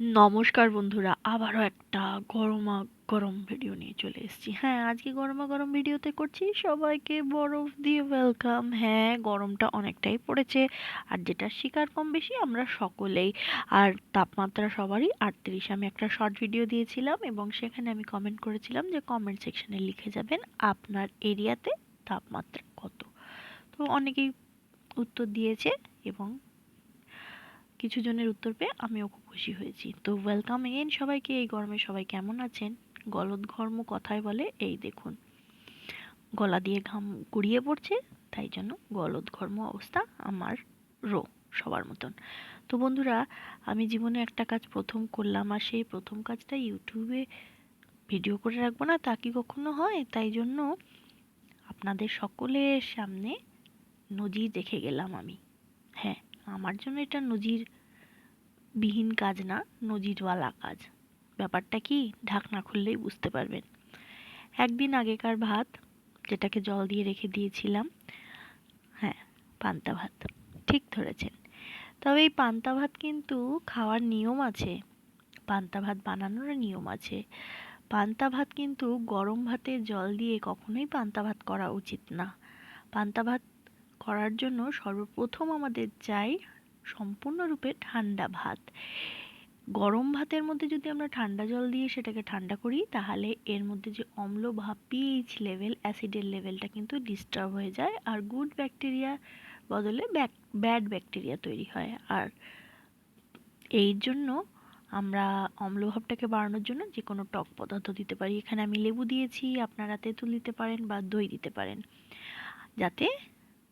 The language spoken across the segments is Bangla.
নমস্কার বন্ধুরা, আবারও একটা গরমা গরম ভিডিও নিয়ে চলে এসেছি। হ্যাঁ আজকে গরমা গরম ভিডিওতে করছি, সবাইকে বরফ দিয়ে ওয়েলকাম হ্যাঁ গরমটা অনেকটাই পড়েছে, আর যেটা শিকার কম বেশি আমরা সকলেই। আর তাপমাত্রা সবারই আটত্রিশ। আমি একটা শর্ট ভিডিও দিয়েছিলাম এবং সেখানে আমি কমেন্ট করেছিলাম যে কমেন্ট সেকশানে লিখে যাবেন আপনার এরিয়াতে তাপমাত্রা কত। তো অনেকেই উত্তর দিয়েছে এবং কিছু জনের উত্তর পেয়ে আমিও খুব খুশি হয়েছি। তো ওয়েলকাম এগেন সবাইকে, এই গরমে সবাই কেমন আছেন? গলদ ঘর্ম কথায় বলে, এই দেখুন। গলা দিয়ে ঘাম কুড়িয়ে পড়ছে, তাই জন্য গলদ ঘর্ম অবস্থা আমার রো, সবার মতন। তো বন্ধুরা, আমি জীবনে একটা কাজ প্রথম করলাম, আর সেই প্রথম কাজটা ইউটিউবে ভিডিও করে রাখব না, তা কি কখনো হয়? তাই জন্য আপনাদের সকলের সামনে নজির দেখে গেলাম আমি। হ্যাঁ আমার জন্য এটা নজির বিহীন কাজ না, নজিরওয়ালা কাজ। ব্যাপারটা কি? ঢাকনা খুললেই বুঝতে পারবেন। একদিন আগেকার ভাত, যেটাকে জল দিয়ে রেখে দিয়েছিলাম হ্যাঁ পান্তা ভাত, ঠিক ধরেছেন। তবে এই পান্তা ভাত কিন্তু খাওয়ার নিয়ম আছে। পান্তা ভাত বানানোর নিয়ম আছে। পান্তা ভাত কিন্তু গরম ভাতে জল দিয়ে কখনোই পান্তা ভাত করা উচিত না। পান্তা ভাত করার জন্য সর্বপ্রথম আমাদের চাই সম্পূর্ণরূপে ঠান্ডা ভাত। গরম ভাতের মধ্যে যদি আমরা ঠান্ডা জল দিয়ে সেটাকে ঠান্ডা করি, তাহলে এর মধ্যে যে অম্ল ভাব পিএইচ লেভেল অ্যাসিডের লেভেলটা কিন্তু ডিস্টার্ব হয়ে যায় আর গুড ব্যাকটেরিয়া বদলে ব্যাড ব্যাকটেরিয়া তৈরি হয়। আর এই জন্য আমরা অম্লভাবটাকে বাড়ানোর জন্য যে কোনো টক পদার্থ দিতে পারি। এখানে আমি লেবু দিয়েছি, আপনারা তেঁতুল দিতে পারেন বা দই দিতে পারেন। যাতে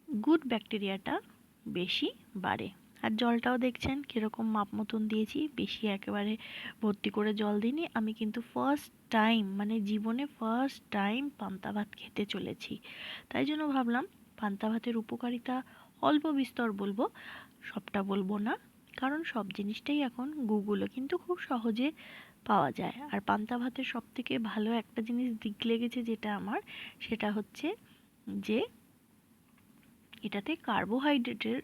গুড ব্যাকটেরিয়াটা বেশি বাড়ে। আর জলটাও দেখছেন, কীরকম মাপ মতন দিয়েছি, বেশি একেবারে ভর্তি করে জল দিইনি। আমি কিন্তু ফার্স্ট টাইম মানে জীবনে ফার্স্ট টাইম পান্তা ভাত খেতে চলেছি। তাই জন্য ভাবলাম, পান্তা ভাতের উপকারিতা অল্প বিস্তর বলব, সবটা বলব না। কারণ সব জিনিসটাই এখন গুগলে কিন্তু খুব সহজে পাওয়া যায়। আর পান্তা ভাতের সব থেকে ভালো একটা জিনিস দিক লেগেছে যেটা আমার, সেটা হচ্ছে যে এটাতে কার্বোহাইড্রেটের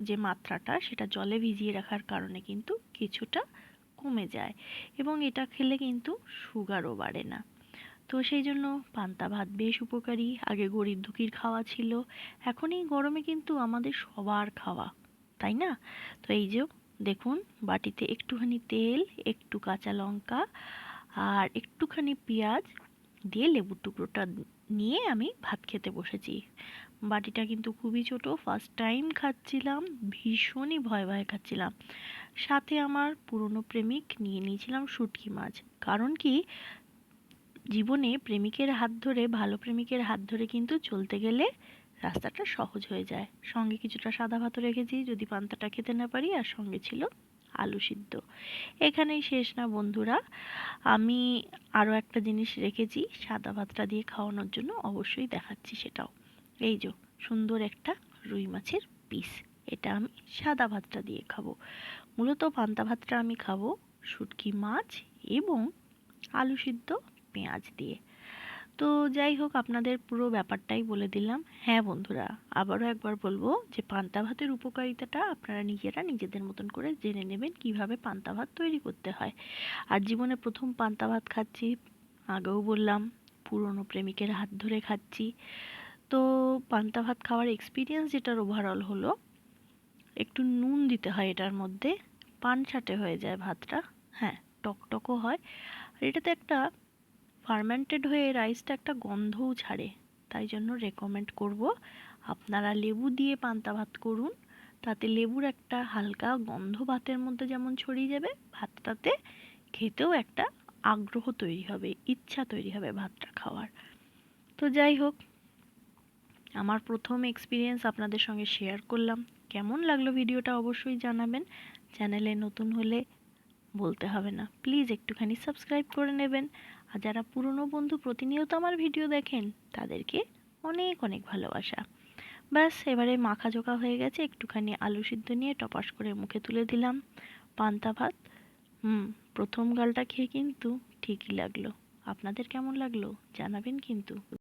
যে মাত্রাটা, সেটা জলে ভিজিয়ে রাখার কারণে কিন্তু কিছুটা কমে যায় এবং এটা খেলে কিন্তু সুগারও বাড়ে না। তো সেই জন্য পান্তা ভাত বেশ উপকারী। আগে গরিব দুঃখীর খাওয়া ছিল। এখন এই গরমে কিন্তু আমাদের সবার খাওয়া, তাই না? তো এই যে দেখুন, বাটিতে একটুখানি তেল, একটু কাঁচা লঙ্কা আর একটুখানি পেঁয়াজ দিয়ে লেবুর টুকরোটা নিয়ে আমি ভাত খেতে বসেছি। বাটিটা কিন্তু খুবই ছোট। ফার্স্ট টাইম খাচ্ছিলাম, ভীষণই ভয় ভয় খাচ্ছিলাম। সাথে আমার পুরনো প্রেমিক নিয়ে নিয়েছিলাম শুটকি মাছ। কারণ কি? জীবনে প্রেমিকের হাত ধরে, ভালো প্রেমিকের হাত ধরে কিন্তু চলতে গেলে রাস্তাটা সহজ হয়ে যায়। সঙ্গে কিছুটা সাদা ভাতও রেখেছি, যদি পান্তাটা খেতে না পারি, আর সঙ্গে ছিল আলু সিদ্ধ। এখানেই শেষ না বন্ধুরা। আমি আরও একটা জিনিস রেখেছি, সাদা ভাতটা দিয়ে খাওয়ানোর জন্য অবশ্যই দেখাচ্ছি সেটাও। এই যে, সুন্দর একটা রুই মাছের পিস এটা আমি সাদা ভাতটা দিয়ে খাব। মূলত পান্তা ভাতটা আমি খাব শুটকি মাছ এবং আলু সিদ্ধ পেঁয়াজ দিয়ে। তো যাই হোক, আপনাদের পুরো ব্যাপারটাই বলে দিলাম। হ্যাঁ বন্ধুরা, আবারও একবার বলব যে পান্তা ভাতের উপকারিতাটা আপনারা নিজেরা নিজেদের মতন করে জেনে নেবেন কীভাবে পান্তা ভাত তৈরি করতে হয়। আর জীবনে প্রথম পান্তা ভাত খাচ্ছি, আগেও বললাম, পুরনো প্রেমিকের হাত ধরে খাচ্ছি। তো পান্তা ভাত খাওয়ার এক্সপিরিয়েন্স যেটার ওভারঅল হলো, একটু নুন দিতে হয় এটার মধ্যে, পান ছাটে হয়ে যায় ভাতটা হ্যাঁ টকটকও হয়। আর এটাতে একটা ফার্মেন্টেড হয়ে রাইসটা একটা গন্ধও ছাড়ে। তাই জন্য রেকমেন্ড করব আপনারা লেবু দিয়ে পান্তা ভাত করুন। তাতে লেবুর একটা হালকা গন্ধ ভাতের মধ্যে যেমন ছড়িয়ে যাবে, ভাতটাতে খেতেও একটা আগ্রহ তৈরি হবে, ইচ্ছা তৈরি হবে ভাতটা খাওয়ার। তো যাই হোক, আমার প্রথম এক্সপিরিয়েন্স আপনাদের সঙ্গে শেয়ার করলাম। কেমন লাগল ভিডিওটা অবশ্যই জানাবেন। চ্যানেলে নতুন হলে বলতে হবে না। প্লিজ একটুখানি সাবস্ক্রাইব করে নেবেন। আর যারা পুরনো বন্ধু প্রতিনিয়ত আমার ভিডিও দেখেন, তাদেরকে অনেক অনেক ভালোবাসা। ব্যাস, এবারে মাখা জোকা হয়ে গেছে, একটুখানি আলু সিদ্ধ নিয়ে টপাস করে মুখে তুলে দিলাম। পান্তা ভাত, হুম, প্রথম গালটা খেয়ে কিন্তু ঠিকই লাগল। আপনাদের কেমন লাগল জানাবেন কিন্তু।